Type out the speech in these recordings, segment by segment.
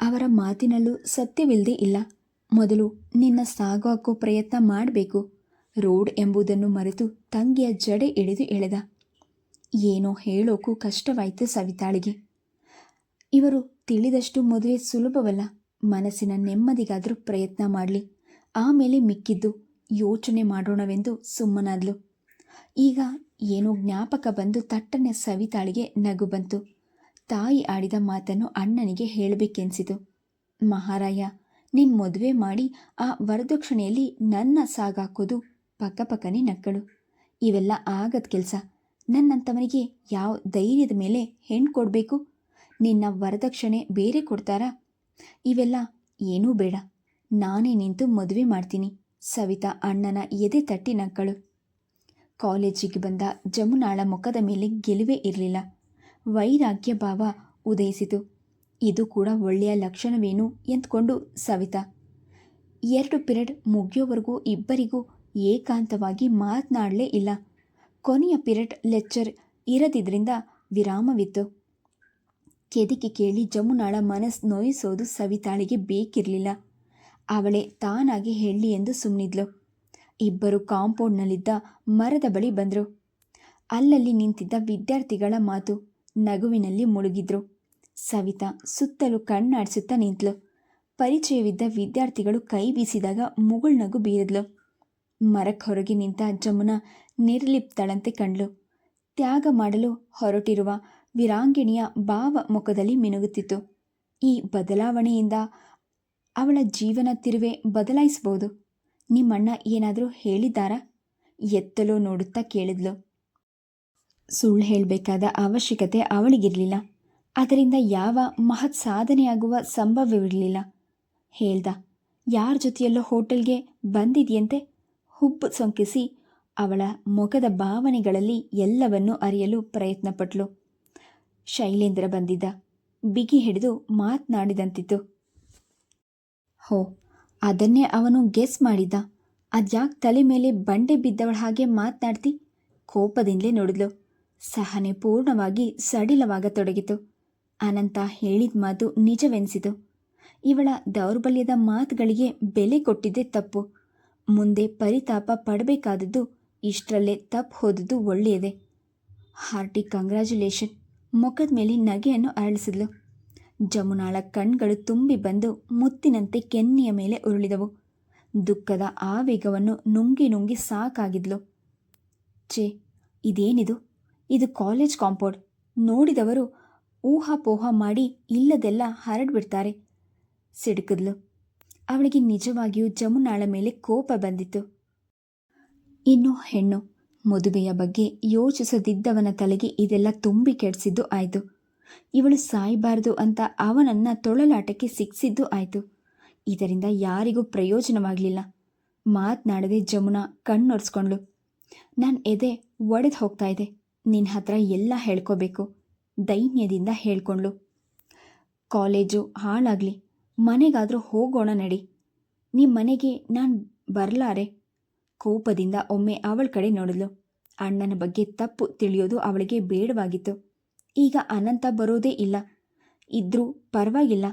ಅವರ ಮಾತಿನಲ್ಲೂ ಸತ್ಯವಿಲ್ಲದೆ ಇಲ್ಲ. ಮೊದಲು ನಿನ್ನ ಸಾಗಾಕೋ ಪ್ರಯತ್ನ ಮಾಡಬೇಕು. ರೋಡ್ ಎಂಬುದನ್ನು ಮರೆತು ತಂಗಿಯ ಜಡೆ ಹಿಡಿದು ಎಳೆದ. ಏನೋ ಹೇಳೋಕ್ಕೂ ಕಷ್ಟವಾಯಿತು ಸವಿತಾಳಿಗೆ. ಇವರು ತಿಳಿದಷ್ಟು ಮದುವೆ ಸುಲಭವಲ್ಲ. ಮನಸ್ಸಿನ ನೆಮ್ಮದಿಗಾದರೂ ಪ್ರಯತ್ನ ಮಾಡಲಿ. ಆಮೇಲೆ ಮಿಕ್ಕಿದ್ದು ಯೋಚನೆ ಮಾಡೋಣವೆಂದು ಸುಮ್ಮನಾದ್ಲು. ಈಗ ಏನೋ ಜ್ಞಾಪಕ ಬಂದು ತಟ್ಟನೆ ಸವಿತಾಳಿಗೆ ನಗು ಬಂತು. ತಾಯಿ ಆಡಿದ ಮಾತನ್ನು ಅಣ್ಣನಿಗೆ ಹೇಳಬೇಕೆನಿಸಿತು. ಮಹಾರಾಯ ನಿನ್ನ ಮದುವೆ ಮಾಡಿ ಆ ವರದಕ್ಷಿಣೆಯಲ್ಲಿ ನನ್ನ ಸಾಗಾಕೋದು ಪಕ್ಕಪಕ್ಕನೆ ನಕ್ಕಳು. ಇವೆಲ್ಲ ಆಗದ ಕೆಲಸ. ನನ್ನಂಥವನಿಗೆ ಯಾವ ಧೈರ್ಯದ ಮೇಲೆ ಹೆಣ್ಣು ಕೊಡಬೇಕು? ನಿನ್ನ ವರದಕ್ಷಿಣೆ ಬೇರೆ ಕೊಡ್ತಾರಾ? ಇವೆಲ್ಲ ಏನೂ ಬೇಡ. ನಾನೇ ನಿಂತು ಮದುವೆ ಮಾಡ್ತೀನಿ. ಸವಿತಾ ಅಣ್ಣನ ಎದೆ ತಟ್ಟಿ ನಕ್ಕಳು. ಕಾಲೇಜಿಗೆ ಬಂದ ಜಮುನಾಳ ಮುಖದ ಮೇಲೆ ಗೆಲುವೇ ಇರಲಿಲ್ಲ. ವೈರಾಗ್ಯ ಭಾವ ಉದಯಿಸಿತು. ಇದು ಕೂಡ ಒಳ್ಳೆಯ ಲಕ್ಷಣವೇನು ಎಂದ್ಕೊಂಡು ಸವಿತಾ. ಎರಡು ಪಿರಿಯಡ್ ಮುಗಿಯೋವರೆಗೂ ಇಬ್ಬರಿಗೂ ಏಕಾಂತವಾಗಿ ಮಾತನಾಡಲೇ ಇಲ್ಲ. ಕೊನೆಯ ಪಿರಿಯಡ್ ಲೆಕ್ಚರ್ ಇರದಿದ್ದರಿಂದ ವಿರಾಮವಿತ್ತು. ಕೆದಿಕೆ ಕೇಳಿ ಜಮುನಾಳ ಮನಸ್ಸು ನೋಯಿಸೋದು ಸವಿತಾಳಿಗೆ ಬೇಕಿರಲಿಲ್ಲ. ಅವಳೇ ತಾನಾಗಿ ಹೇಳಿ ಎಂದು ಸುಮ್ಮನಿದ್ಲು ಇಬ್ಬರು ಕಾಂಪೌಂಡ್ನಲ್ಲಿದ್ದ ಮರದ ಬಳಿ ಬಂದರು. ಅಲ್ಲಲ್ಲಿ ನಿಂತಿದ್ದ ವಿದ್ಯಾರ್ಥಿಗಳ ಮಾತು. ನಗುವಿನಲ್ಲಿ ಮುಳುಗಿದ್ರು. ಸವಿತಾ ಸುತ್ತಲೂ ಕಣ್ಣಾಡಿಸುತ್ತಾ ನಿಂತಳು ಪರಿಚಯವಿದ್ದ ವಿದ್ಯಾರ್ಥಿಗಳು ಕೈ ಬೀಸಿದಾಗ ಮುಗುಳ್ನಗು ಬೀರಿದ್ಲು. ಮರಕ್ಕೆ ಹೊರಗೆ ನಿಂತ ಜಮುನಾ ನಿರ್ಲಿಪ್ತಳಂತೆ ಕಂಡ್ಲು. ತ್ಯಾಗ ಮಾಡಲು ಹೊರಟಿರುವ ವಿರಾಂಗಿಣಿಯ ಭಾವ ಮುಖದಲ್ಲಿ ಮಿನುಗುತ್ತಿತ್ತು. ಈ ಬದಲಾವಣೆಯಿಂದ ಅವಳ ಜೀವನ ತಿರುವೆ ಬದಲಾಯಿಸಬಹುದು ನಿಮ್ಮಣ್ಣ ಏನಾದರೂ ಹೇಳಿದ್ದಾರಾ? ಎತ್ತಲೋ ನೋಡುತ್ತಾ ಕೇಳಿದ್ಲು. ಸುಳ್ಳು ಹೇಳಬೇಕಾದ ಅವಶ್ಯಕತೆ ಅವಳಿಗಿರಲಿಲ್ಲ. ಅದರಿಂದ ಯಾವ ಮಹತ್ ಸಾಧನೆಯಾಗುವ ಸಂಭವವಿರಲಿಲ್ಲ. ಹೇಳ್ದ, ಯಾರ ಜೊತೆಯಲ್ಲೋ ಹೋಟೆಲ್ಗೆ ಬಂದಿದೆಯಂತೆ? ಹುಬ್ಬು ಸೊಂಕಿಸಿ ಅವಳ ಮುಖದ ಭಾವನೆಗಳಲ್ಲಿ ಎಲ್ಲವನ್ನೂ ಅರಿಯಲು ಪ್ರಯತ್ನಪಟ್ಲು. ಶೈಲೇಂದ್ರ ಬಂದಿದ್ದ, ಬಿಗಿ ಹಿಡಿದು ಮಾತನಾಡಿದಂತಿತ್ತು. ಹೋ, ಅದನ್ನೇ ಅವನು ಗೆಸ್ ಮಾಡಿದ್ದ. ಅದ್ಯಾಕೆ ತಲೆ ಮೇಲೆ ಬಂಡೆ ಬಿದ್ದವಳ ಹಾಗೆ ಮಾತನಾಡ್ತಿ? ಕೋಪದಿಂದಲೇ ನೋಡಿದ್ಲು. ಸಹನೆ ಪೂರ್ಣವಾಗಿ ಸಡಿಲವಾಗತೊಡಗಿತು. ಅನಂತ ಹೇಳಿದ ಮಾತು ನಿಜವೆನಿಸಿತು. ಇವಳ ದೌರ್ಬಲ್ಯದ ಮಾತುಗಳಿಗೆ ಬೆಲೆ ಕೊಟ್ಟಿದ್ದೇ ತಪ್ಪು. ಮುಂದೆ ಪರಿತಾಪ ಪಡಬೇಕಾದದ್ದು ಇಷ್ಟರಲ್ಲೇ ತಪ್ಪು ಹೋದದ್ದು ಒಳ್ಳೆಯದೇ. ಹಾರ್ಟಿ ಕಂಗ್ರ್ಯಾಚುಲೇಷನ್ ಮುಖದ ಮೇಲೆ ನಗೆಯನ್ನು ಅರಳಿಸಿದ್ಲು. ಜಮುನಾಳ ಕಣ್ಗಳು ತುಂಬಿ ಬಂದು ಮುತ್ತಿನಂತೆ ಕೆನ್ನೆಯ ಮೇಲೆ ಉರುಳಿದವು. ದುಃಖದ ಆವೇಗವನ್ನು ನುಂಗಿ ನುಂಗಿ ಸಾಕಾಗಿದ್ಲು. ಛೇ, ಇದೇನಿದು? ಇದು ಕಾಲೇಜ್ ಕಾಂಪೌಂಡ್. ನೋಡಿದವರು ಊಹಾಪೋಹ ಮಾಡಿ ಇಲ್ಲದೆಲ್ಲ ಹರಡ್ಬಿಡ್ತಾರೆ. ಸಿಡುಕಿದ್ಲು. ಅವಳಿಗೆ ನಿಜವಾಗಿಯೂ ಜಮುನಾಳ ಮೇಲೆ ಕೋಪ ಬಂದಿತ್ತು. ಇನ್ನು ಹೆಣ್ಣು, ಮದುವೆಯ ಬಗ್ಗೆ ಯೋಚಿಸದಿದ್ದವನ ತಲೆಗೆ ಇದೆಲ್ಲ ತುಂಬಿ ಕೆಡಿಸಿದ್ದು ಆಯಿತು. ಇವಳು ಸಾಯಬಾರದು ಅಂತ ಅವನನ್ನ ತೊಳಲಾಟಕ್ಕೆ ಸಿಕ್ಸಿದ್ದು ಆಯಿತು. ಇದರಿಂದ ಯಾರಿಗೂ ಪ್ರಯೋಜನವಾಗಲಿಲ್ಲ. ಮಾತನಾಡದೆ ಜಮುನಾ ಕಣ್ಣೊರೆಸ್ಕೊಂಡ್ಳು. ನಾನು ಎದೆ ಒಡೆದು ಹೋಗ್ತಾ ಇದೆ. ನಿನ್ನ ಹತ್ರ ಎಲ್ಲ ಹೇಳ್ಕೋಬೇಕು. ದೈನ್ಯದಿಂದ ಹೇಳ್ಕೊಂಡ್ಳು ಕಾಲೇಜು ಹಾಳಾಗಲಿ. ಮನೆಗಾದರೂ ಹೋಗೋಣ ನಡಿ. ನಿಮ್ಮ ಮನೆಗೆ ನಾನು ಬರಲಾರೆ? ಕೋಪದಿಂದ ಒಮ್ಮೆ ಅವಳ ಕಡೆ ನೋಡಿದ್ಲು. ಅಣ್ಣನ ಬಗ್ಗೆ ತಪ್ಪು ತಿಳಿಯೋದು ಅವಳಿಗೆ ಬೇಡವಾಗಿತ್ತು. ಈಗ ಅನಂತ ಬರೋದೇ ಇಲ್ಲ. ಇದ್ರೂ ಪರವಾಗಿಲ್ಲ.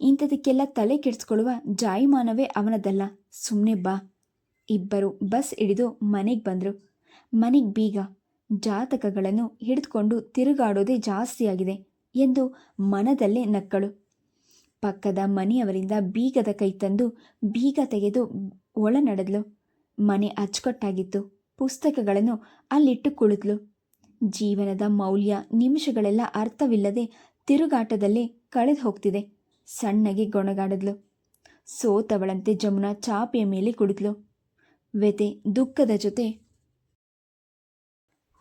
ಇಂಥದಕ್ಕೆಲ್ಲ ತಲೆ ಕೆಡಿಸ್ಕೊಳ್ಳುವ ಜಾಯಿಮಾನವೇ ಅವನದಲ್ಲ. ಸುಮ್ಮನೆ ಬಾ. ಇಬ್ಬರು ಬಸ್ ಹಿಡಿದು ಮನೆಗೆ ಬಂದರು. ಮನೆಗೆ ಬೀಗ. ಜಾತಕಗಳನ್ನು ಹಿಡಿದುಕೊಂಡು ತಿರುಗಾಡೋದೇ ಜಾಸ್ತಿಯಾಗಿದೆ ಎಂದು ಮನದಲ್ಲೇ ನಕ್ಕಳು. ಪಕ್ಕದ ಮನೆಯವರಿಂದ ಬೀಗದ ಕೈ ತಂದು ಬೀಗ ತೆಗೆದು ಒಳ ನಡೆದ್ಲು ಮನೆ ಅಚ್ಚುಕಟ್ಟಾಗಿತ್ತು. ಪುಸ್ತಕಗಳನ್ನು ಅಲ್ಲಿಟ್ಟು ಕುಳಿತ್ಲು. ಜೀವನದ ಮೌಲ್ಯ ನಿಮಿಷಗಳೆಲ್ಲ ಅರ್ಥವಿಲ್ಲದೆ ತಿರುಗಾಟದಲ್ಲಿ ಕಳೆದು ಹೋಗ್ತಿದೆ. ಸಣ್ಣಗೆ ಗೊಣಗಾಡಿದ್ಲು. ಸೋತವಳಂತೆ ಜಮುನಾ ಚಾಪೆಯ ಮೇಲೆ ಕುಳಿತ್ಲು. ವ್ಯತೆ ದುಃಖದ ಜೊತೆ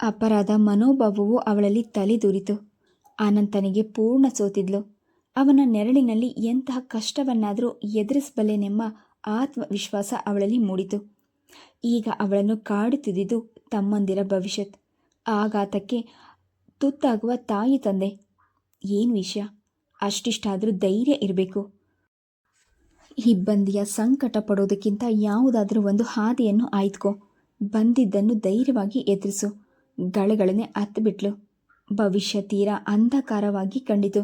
ಅಪರಾಧ ಮನೋಭಾವವು ಅವಳಲ್ಲಿ ತಲೆದೂರಿತು. ಅನಂತನಿಗೆ ಪೂರ್ಣ ಸೋತಿದ್ಲು. ಅವನ ನೆರಳಿನಲ್ಲಿ ಎಂತಹ ಕಷ್ಟವನ್ನಾದರೂ ಎದುರಿಸಬಲ್ಲೆನೆಂಬ ಆತ್ಮವಿಶ್ವಾಸ ಅವಳಲ್ಲಿ ಮೂಡಿತು. ಈಗ ಅವಳನ್ನು ಕಾಡುತ್ತಿದ್ದುದು ತಮ್ಮಂದಿರ ಭವಿಷ್ಯತ್. ಆಘಾತಕ್ಕೆ ತುತ್ತಾಗುವ ತಾಯಿ ತಂದೆ. ಏನು ವಿಷಯ? ಅಷ್ಟಿಷ್ಟಾದರೂ ಧೈರ್ಯ ಇರಬೇಕು. ಇಬ್ಬಂದಿಯ ಸಂಕಟ ಪಡೋದಕ್ಕಿಂತ ಯಾವುದಾದರೂ ಒಂದು ಹಾದಿಯನ್ನು ಆಯ್ದುಕೋ ಬಂದಿದ್ದನ್ನು ಧೈರ್ಯವಾಗಿ ಎದುರಿಸು. ಗಳಗಳನೆ ಹತ್ತುಬಿಟ್ಲು ಭವಿಷ್ಯ ತೀರಾ ಅಂಧಕಾರವಾಗಿ ಕಂಡಿತು.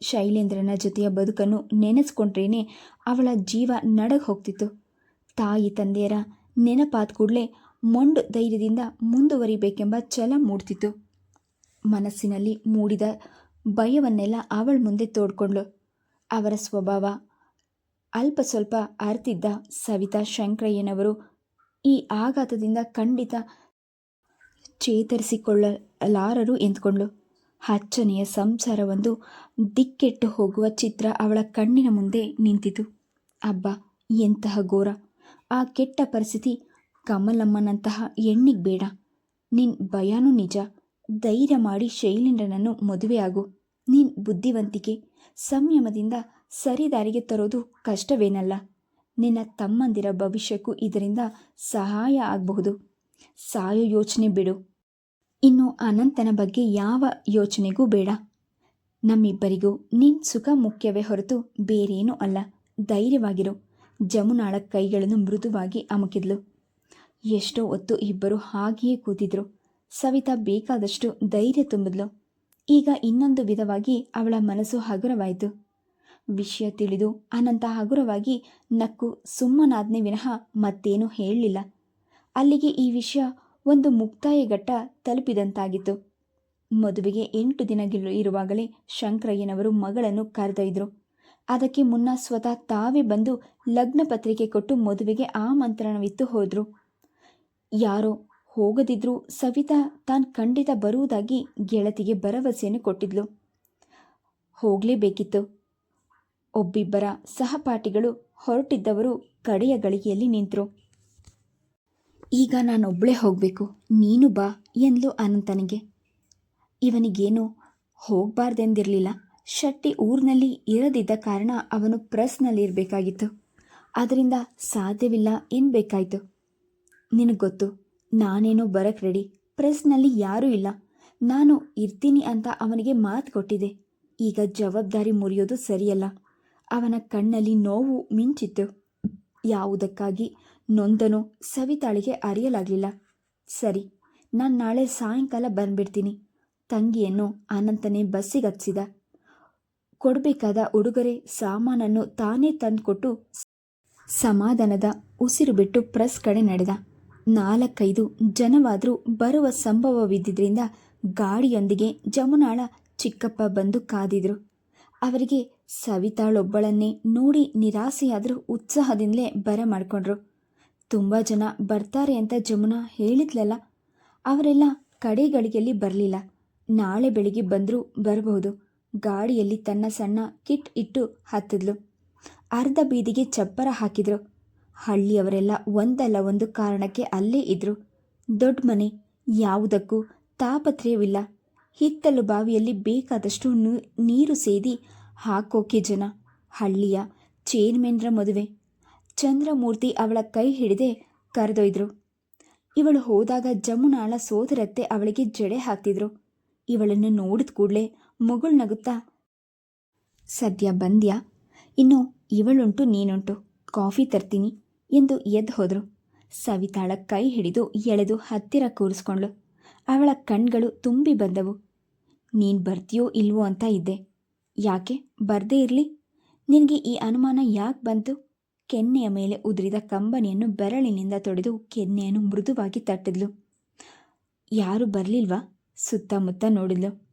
ಶೈಲೇಂದ್ರನ ಜೊತೆಯ ಬದುಕನ್ನು ನೆನೆಸ್ಕೊಂಡ್ರೇನೆ ಅವಳ ಜೀವ ನಡಗ್ ಹೋಗ್ತಿತ್ತು ತಾಯಿ ತಂದೆಯರ ನೆನಪಾದ ಕೂಡಲೇ ಮೊಂಡು ಧೈರ್ಯದಿಂದ ಮುಂದುವರಿಬೇಕೆಂಬ ಛಲ ಮೂಡ್ತಿತ್ತು. ಮನಸ್ಸಿನಲ್ಲಿ ಮೂಡಿದ ಭಯವನ್ನೆಲ್ಲ ಅವಳ ಮುಂದೆ ತೋಡ್ಕೊಂಡ್ಳು ಅವರ ಸ್ವಭಾವ, ಅಲ್ಪ ಸ್ವಲ್ಪ ಅರ್ತಿದ್ದ ಸವಿತಾ ಶಂಕರಯ್ಯನವರು ಈ ಆಘಾತದಿಂದ ಖಂಡಿತ ಚೇತರಿಸಿಕೊಳ್ಳಲಾರರು ಎಂದುಕೊಂಡು ಅಚ್ಚನೆಯ ಸಂಸಾರವೊಂದು ದಿಕ್ಕೆಟ್ಟು ಹೋಗುವ ಚಿತ್ರ ಅವಳ ಕಣ್ಣಿನ ಮುಂದೆ ನಿಂತಿತು. ಅಬ್ಬ, ಎಂತಹ ಘೋರ! ಆ ಕೆಟ್ಟ ಪರಿಸ್ಥಿತಿ ಕಮಲಮ್ಮನಂತಹ ಹೆಣ್ಣಿಗೆ ಬೇಡ. ನಿನ್ ಭಯನೂ ನಿಜ. ಧೈರ್ಯ ಮಾಡಿ ಶೈಲೇಂದ್ರನನ್ನು ಮದುವೆಯಾಗು ನಿನ್ ಬುದ್ಧಿವಂತಿಕೆ ಸಂಯಮದಿಂದ ಸರಿದಾರಿಗೆ ತರೋದು ಕಷ್ಟವೇನಲ್ಲ. ನಿನ್ನ ತಮ್ಮಂದಿರ ಭವಿಷ್ಯಕ್ಕೂ ಇದರಿಂದ ಸಹಾಯ ಆಗಬಹುದು. ಸಾಯೋ ಯೋಚನೆ ಬಿಡು. ಇನ್ನು ಅನಂತನ ಬಗ್ಗೆ ಯಾವ ಯೋಚನೆಗೂ ಬೇಡ. ನಮ್ಮಿಬ್ಬರಿಗೂ ನಿನ್ ಸುಖ ಮುಖ್ಯವೇ ಹೊರತು ಬೇರೇನೂ ಅಲ್ಲ. ಧೈರ್ಯವಾಗಿರು. ಜಮುನಾಳ ಕೈಗಳನ್ನು ಮೃದುವಾಗಿ ಅಮುಕಿದ್ಲು. ಎಷ್ಟೋ ಹೊತ್ತು ಇಬ್ಬರು ಹಾಗೆಯೇ ಕೂತಿದ್ರು. ಸವಿತಾ ಬೇಕಾದಷ್ಟು ಧೈರ್ಯ ತುಂಬಿದ್ಲು. ಈಗ ಇನ್ನೊಂದು ವಿಧವಾಗಿ ಅವಳ ಮನಸ್ಸು ಹಗುರವಾಯಿತು. ವಿಷಯ ತಿಳಿದು ಅನಂತ ಹಗುರವಾಗಿ, ನಕ್ಕು, ಸುಮ್ಮನಾದ್ನೆ ವಿನಃ ಮತ್ತೇನೂ ಹೇಳಲಿಲ್ಲ. ಅಲ್ಲಿಗೆ ಈ ವಿಷಯ ಒಂದು ಮುಕ್ತಾಯ ಘಟ್ಟ ತಲುಪಿದಂತಾಗಿತ್ತು. ಮದುವೆಗೆ ಎಂಟು ದಿನಗಳು ಇರುವಾಗಲೇ ಶಂಕರಯ್ಯನವರು ಮಗಳನ್ನು ಕರೆದೊಯ್ದರು. ಅದಕ್ಕೆ ಮುನ್ನ ಸ್ವತಃ ತಾವೇ ಬಂದು ಲಗ್ನ ಪತ್ರಿಕೆ ಕೊಟ್ಟು ಮದುವೆಗೆ ಆಮಂತ್ರಣವಿತ್ತು ಹೋದರು. ಯಾರೋ ಹೋಗದಿದ್ರೂ ಸವಿತಾ ತಾನು ಖಂಡಿತ ಬರುವುದಾಗಿ ಗೆಳತಿಗೆ ಭರವಸೆಯನ್ನು ಕೊಟ್ಟಿದ್ಲು. ಹೋಗಲೇಬೇಕಿತ್ತು. ಒಬ್ಬಿಬ್ಬರ ಸಹಪಾಠಿಗಳು ಹೊರಟಿದ್ದವರು ಕಡೆಯ ಗಳಿಗೆಯಲ್ಲಿ ನಿಂತರು. ಈಗ ನಾನೊಬ್ಬಳೇ ಹೋಗಬೇಕು. ನೀನು ಬಾ ಎಂದ್ಲು ಅನಂತನಿಗೆ. ಇವನಿಗೇನು ಹೋಗಬಾರ್ದೆಂದಿರಲಿಲ್ಲ. ಶೆಟ್ಟಿ ಊರಿನಲ್ಲಿ ಇರದಿದ್ದ ಕಾರಣ ಅವನು ಪ್ರೆಸ್ನಲ್ಲಿರಬೇಕಾಗಿತ್ತು ಅದರಿಂದ ಸಾಧ್ಯವಿಲ್ಲ ಎನ್ಬೇಕಾಯಿತು ನಿನಗೆ ಗೊತ್ತು, ನಾನೇನೋ ಬರಕ್ಕೆ ರೆಡಿ. ಪ್ರೆಸ್ನಲ್ಲಿ ಯಾರೂ ಇಲ್ಲ. ನಾನು ಇರ್ತೀನಿ ಅಂತ ಅವನಿಗೆ ಮಾತು ಕೊಟ್ಟಿದೆ. ಈಗ ಜವಾಬ್ದಾರಿ ಮುರಿಯೋದು ಸರಿಯಲ್ಲ. ಅವನ ಕಣ್ಣಲ್ಲಿ ನೋವು ಮಿಂಚಿತ್ತು. ಯಾವುದಕ್ಕಾಗಿ ನೊಂದನು ಸವಿತಾಳಿಗೆ ಅರಿಯಲಾಗಲಿಲ್ಲ. ಸರಿ, ನಾನು ನಾಳೆ ಸಾಯಂಕಾಲ ಬಂದ್ಬಿಡ್ತೀನಿ. ತಂಗಿಯನ್ನು ಅನಂತನೇ ಬಸ್ಸಿಗೆ ಕೊಡಬೇಕಾದ ಉಡುಗೊರೆ, ಸಾಮಾನನ್ನು ತಾನೇ ತಂದುಕೊಟ್ಟು ಸಮಾಧಾನದ ಉಸಿರು ಬಿಟ್ಟು ಪ್ರೆಸ್ ಕಡೆ ನಡೆದ. ನಾಲ್ಕೈದು ಜನವಾದರೂ ಬರುವ ಸಂಭವವಿದ್ದರಿಂದ ಗಾಡಿಯೊಂದಿಗೆ ಜಮುನಾಳ ಚಿಕ್ಕಪ್ಪ ಬಂದು ಕಾದಿದ್ರು. ಅವರಿಗೆ ಸವಿತಾಳೊಬ್ಬಳನ್ನೇ ನೋಡಿ ನಿರಾಸೆಯಾದರೂ ಉತ್ಸಾಹದಿಂದಲೇ ಬರ ಮಾಡಿಕೊಂಡ್ರು. ತುಂಬ ಜನ ಬರ್ತಾರೆ ಅಂತ ಜಮುನಾ ಹೇಳಿದ್ಲಲ್ಲ, ಅವರೆಲ್ಲ ಕಡೆಗಳಿಗೆಯಲ್ಲಿ ಬರಲಿಲ್ಲ. ನಾಳೆ ಬೆಳಿಗ್ಗೆ ಬಂದರೂ ಬರಬಹುದು. ಗಾಡಿಯಲ್ಲಿ ತನ್ನ ಸಣ್ಣ ಕಿಟ್ ಇಟ್ಟು ಹತ್ತಿದ್ಲು. ಅರ್ಧ ಬೀದಿಗೆ ಚಪ್ಪರ ಹಾಕಿದ್ರು. ಹಳ್ಳಿಯವರೆಲ್ಲ ಒಂದಲ್ಲ ಒಂದು ಕಾರಣಕ್ಕೆ ಅಲ್ಲೇ ಇದ್ರು. ದೊಡ್ಡ ಮನೆ, ಯಾವುದಕ್ಕೂ ತಾಪತ್ರಯವಿಲ್ಲ. ಹಿತ್ತಲು ಬಾವಿಯಲ್ಲಿ ಬೇಕಾದಷ್ಟು ನೀರು ಸೇದಿ ಹಾಕೋಕೆ ಜನ. ಹಳ್ಳಿಯ ಚೇರ್ಮನ್ರ ಮದುವೆ. ಚಂದ್ರಮೂರ್ತಿ ಅವಳ ಕೈ ಹಿಡಿದೇ ಕರೆದೊಯ್ದರು. ಇವಳು ಹೋದಾಗ ಜಮುನಾಳ ಸೋದರತ್ತೆ ಅವಳಿಗೆ ಜಡೆ ಹಾಕ್ತಿದ್ರು. ಇವಳನ್ನು ನೋಡಿದ ಕೂಡಲೇ ಮಗಳು ನಗುತ್ತಾ, ಸದ್ಯ ಬಂದ್ಯಾ? ಇನ್ನು ಇವಳುಂಟು, ನೀನುಂಟು. ಕಾಫಿ ತರ್ತೀನಿ ಎಂದು ಎದ್ದು ಹೋದರು. ಸವಿತಾಳ ಕೈ ಹಿಡಿದು ಎಳೆದು ಹತ್ತಿರ ಕೂರಿಸ್ಕೊಂಡ್ಳು. ಅವಳ ಕಣ್ಗಳು ತುಂಬಿ ಬಂದವು. ನೀನು ಬರ್ತೀಯೋ ಇಲ್ವೋ ಅಂತ ಇದ್ದೆ. ಯಾಕೆ? ಬರದೇ ಇರಲಿ. ನಿನಗೆ ಈ ಅನುಮಾನ ಯಾಕೆ ಬಂತು? ಕೆನ್ನೆಯ ಮೇಲೆ ಉದುರಿದ ಕಂಬನಿಯನ್ನು ಬೆರಳಿನಿಂದ ತೊಡೆದು ಕೆನ್ನೆಯನ್ನು ಮೃದುವಾಗಿ ತಟ್ಟಿದ್ಲು. ಯಾರು ಬರಲಿಲ್ವಾ? ಸುತ್ತಮುತ್ತ ನೋಡಿದ್ಲು.